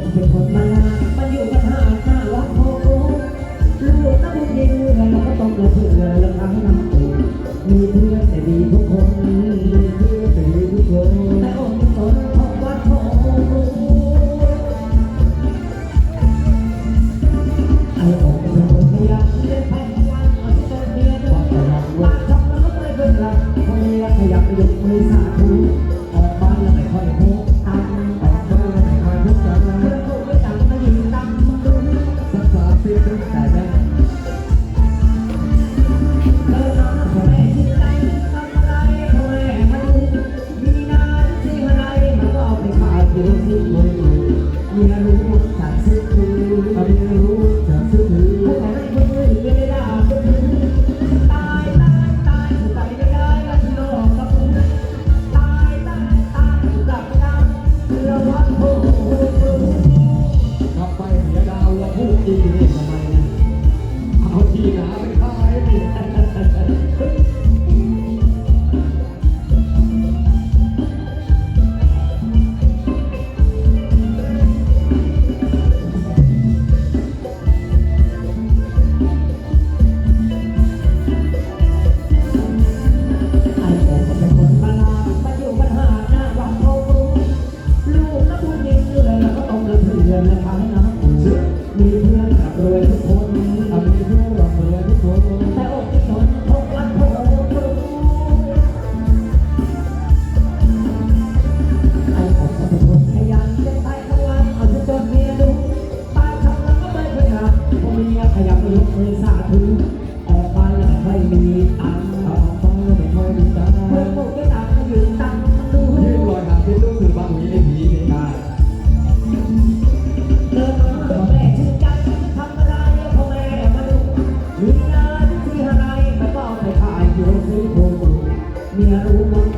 ผมเป็นคนมาลามันอยู่กันหาหาวัดโพลูกตะบุญเมื่อเราก็ต้องเลือเพื่อแล้วทำใน้ำคูนี่ Yeah. เมียรู้มั้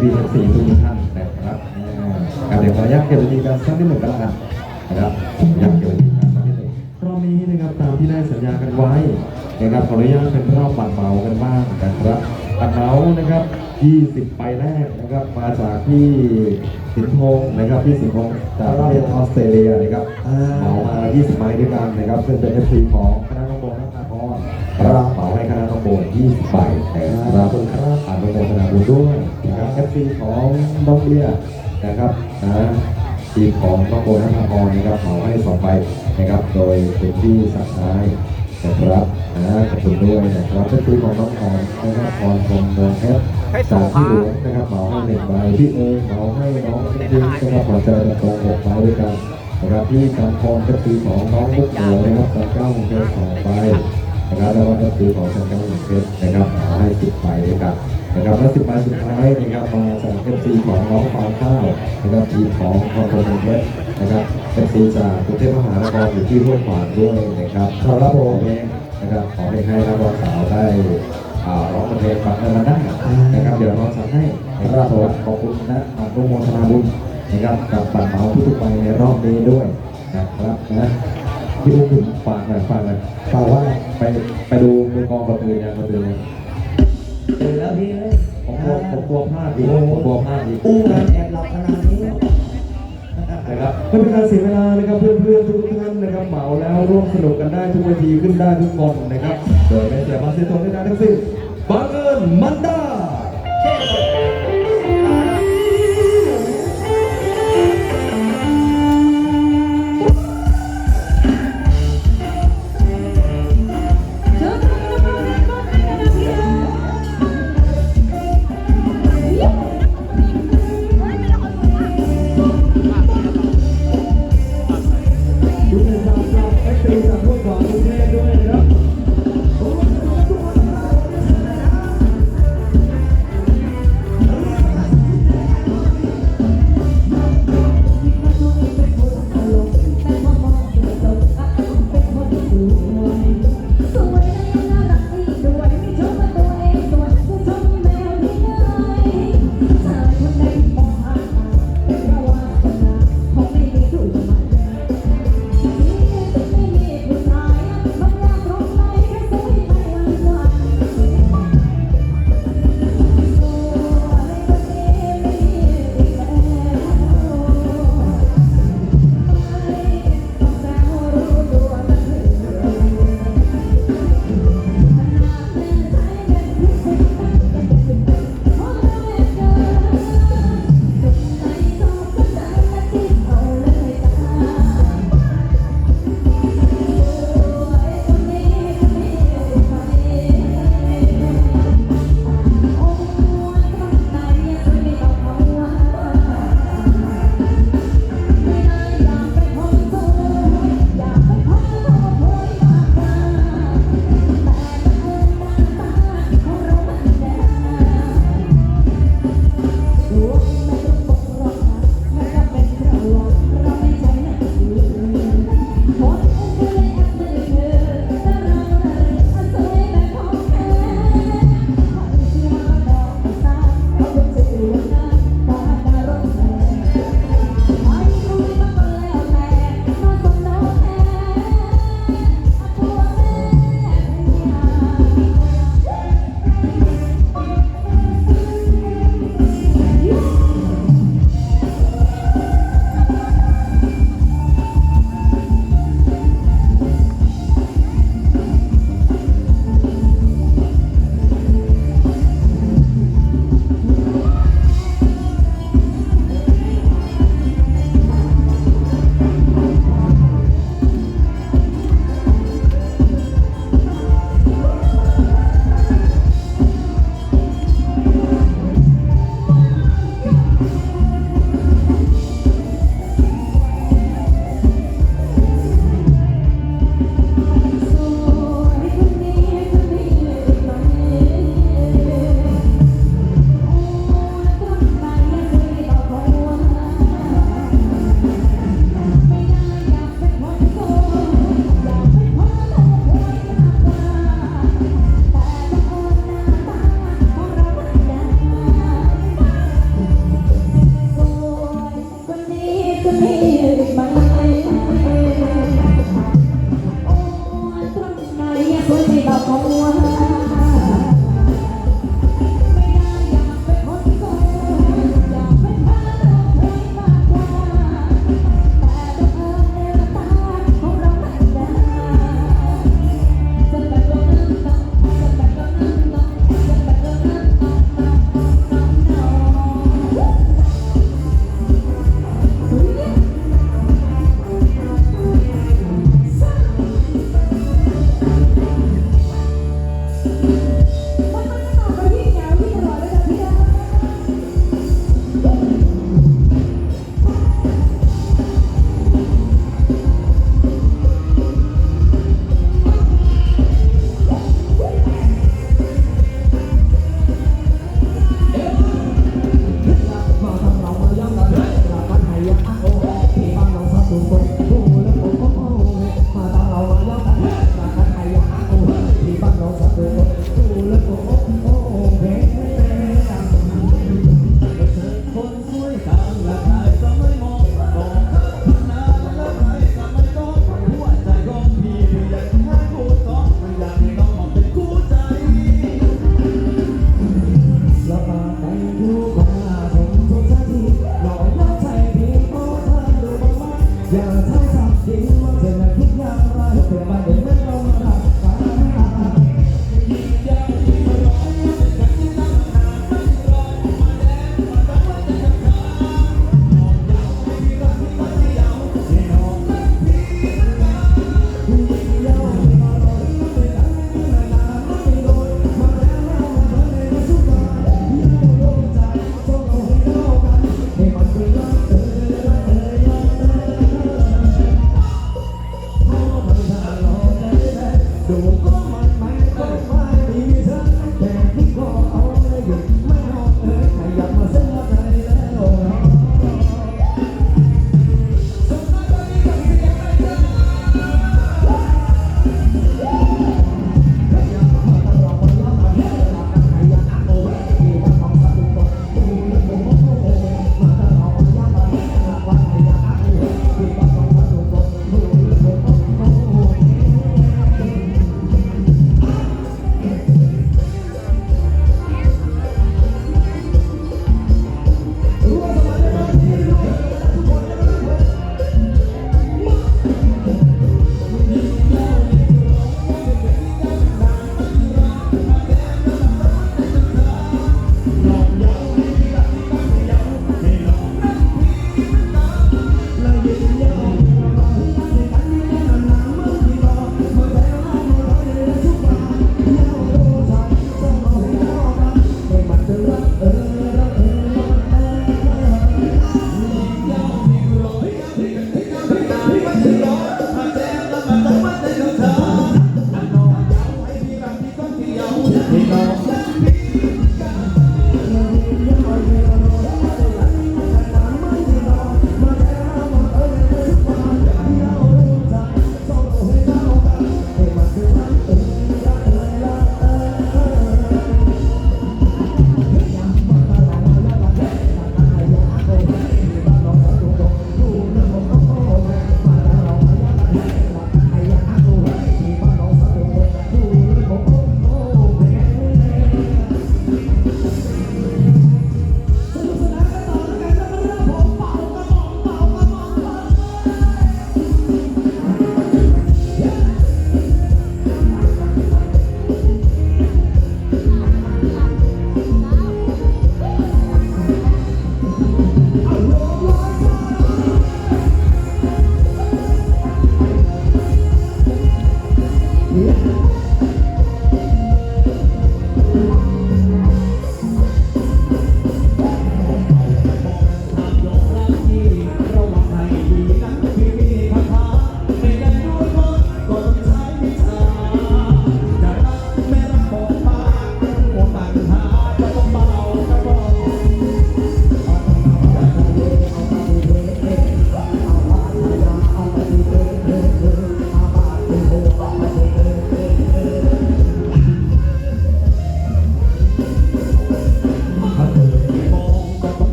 พี่ๆทั้งสี่ทุกท่านนะครับอ่าครับเดี๋ยวขออนุญาตเก็บเวทีกันสักนิดหนึ่งกันแล้วกันนะครับขออนุญาตเก็บเวทีกันสักนิดหนึ่งรอบนี้นะครับตามที่ได้สัญญากันไว้นะครับขออนุญาตเป็นรอบบัตรเหมากันบ้างนะครับบัตรเหมานะครับ20ใบแรกนะครับมาจากที่สินพงศ์นะครับที่สินพงศ์จากประเทศออสเตรเลียนะครับเหมามา 20ใบด้วยกันนะครับซึ่งเป็น FC ของคณะน้องโบนักนาพรครับเหมาให้คณะน้องโบ20ใบนะครับครับผ่านโรงคณะบุญด้วย นะครับ FC ของน้องเบียนะครับนะทีมของน้องโบนักนาพรนะครับเหมาให้สองใบนะครับ โดยคุณที่สักท้ายนะครับนะขอบคุณด้วยนะครับเป็นทีมของน้องพรนะครับพรพรมเมืองเพชรจากที่หลวงนะครับเหมาให้หนึ่งใบพี่เอ๋เหมาให้น้องจริงนะครับขอเจริญตรงหกใบด้วยกันนะครับที่การพรก็คือของน้องมุกเหนือนะครับการเก้าของเพชรสองใบนะครับแล้วก็คือของการเก้าของเพชรนะครับเหมาให้สิบใบด้วยกัน นะครับและสิบใบสุดท้ายนะครับมาจากเอฟซีของน้องฟางข้าวนะครับทีมของพรพรมเพชรนะครับเอฟซีจากกรุงเทพมหานครอยู่ที่ห้วยขวางด้วยนะครับครับผมนะครับขอให้ให้นักร้องสาวได้อาร้องเพลงฟังในวันหน้นะครับเดี๋ยวเราจะให้นะครับสวัสดีขอบคุณนะอนุโมทนาบุญนะครับกับปันเหมาทุกๆไปในรอบนี้ด้วยนะครับนะที่พูดถึงฝากหน่อยฝากหน่อยฝากว่าไปไปดูมือกองประตือยังประตือยัง ตื่นแล้วพี่เอ้ยผมกลัวผมกลัวพลาดอีกผมกลัวพลาดอีกอู้กันแอบหลับขนาดนี้นะครับไม่เป็นการเสียเวลานะครับเพื่อนๆทุกท่านนะครับเหมาแล้วร่วมสนุกกันได้ทุกเวทีขึ้นได้ทุกคนนะครับโดยไม่เสียภาษีตรงใดๆทั้งสิ้นบังเอิญมันได้ดู